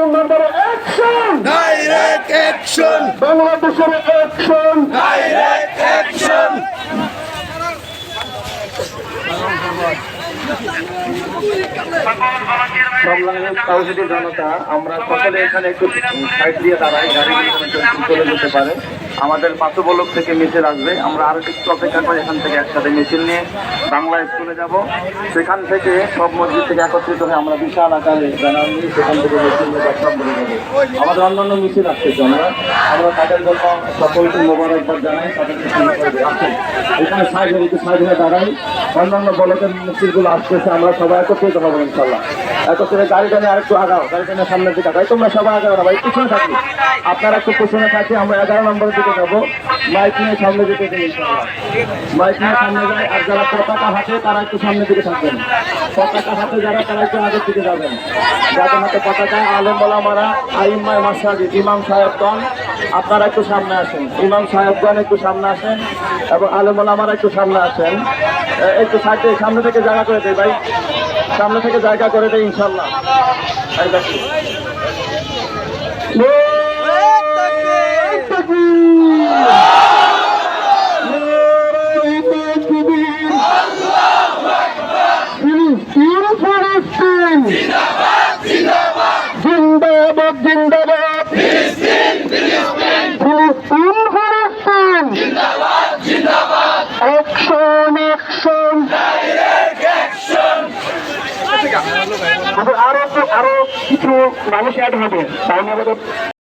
মুসলমানদের action direct action বাংলাদেশের action direct action জনতা আমরা সকলে এখানে একটু সাইড দিয়ে দাঁড়াই গাড়ি চলে যেতে পারে। আমাদের পাঁচবলক থেকে মিছিল আসবে। আমরা আরও একটু অপেক্ষা করে এখান থেকে একসাথে মিছিল নিয়ে বাংলা স্কুলে যাব। সেখান থেকে সব মসজিদ থেকে একত্রিত হয়ে আমরা বিশাল আকারে সেখান থেকে মিছিল আমাদের অন্যান্য মিছিল আসতেছে আমরা আমরা তাদের জন্য সকলকে মোবারকবাদ জানাই, তাদেরকে এখানে সাইড সাইড হয়ে দাঁড়াই। অন্যান্য বলকের মিছিলগুলো আসতেছে, আমরা সবাই একত্রিত হব ইনশাল্লাহ একত্রে গাড়ি টানে আরেকটু আগাও, গাড়ি টানে সামনের দিকে আগাই তোমরা সবাই আগাও না ভাই, পিছনে থাকি। আপনারা একটু পিছনে থাকি, আমরা এগারো নম্বরের দিকে যাব। মাইক নিয়ে সামনে যাই ইনশাল্লাহ মাইক নিয়ে সামনে যাই, আর যারা পতাকা হাতে তারা একটু সামনের দিকে থাকবেন। পতাকা হাতে যারা, তারা একটু আগের দিকে যাবেন। যাদের হাতে পতাকা, আলম বলামারা আইম্মায় মাসাজিদ, ইমাম সাহেবগণ, আপনারা একটু সামনে আসেন। ইমাম সাহেবগণ একটু সামনে আসেন, এবং আলম বলামারা একটু সামনে আসেন। একটু সাইডে, সামনে থেকে জায়গা করে দেয় ভাই। সামনে থেকে জায়গা করে দেয় ইনশাল্লাহ ফিলিস্তিন জিন্দাবাদ জিন্দাবাদ। ফিলিস্তিন ফিলিস্তিন অ্যাকশন অ্যাকশন। আরও আরও কিছু মানুষ অ্যাড হবে।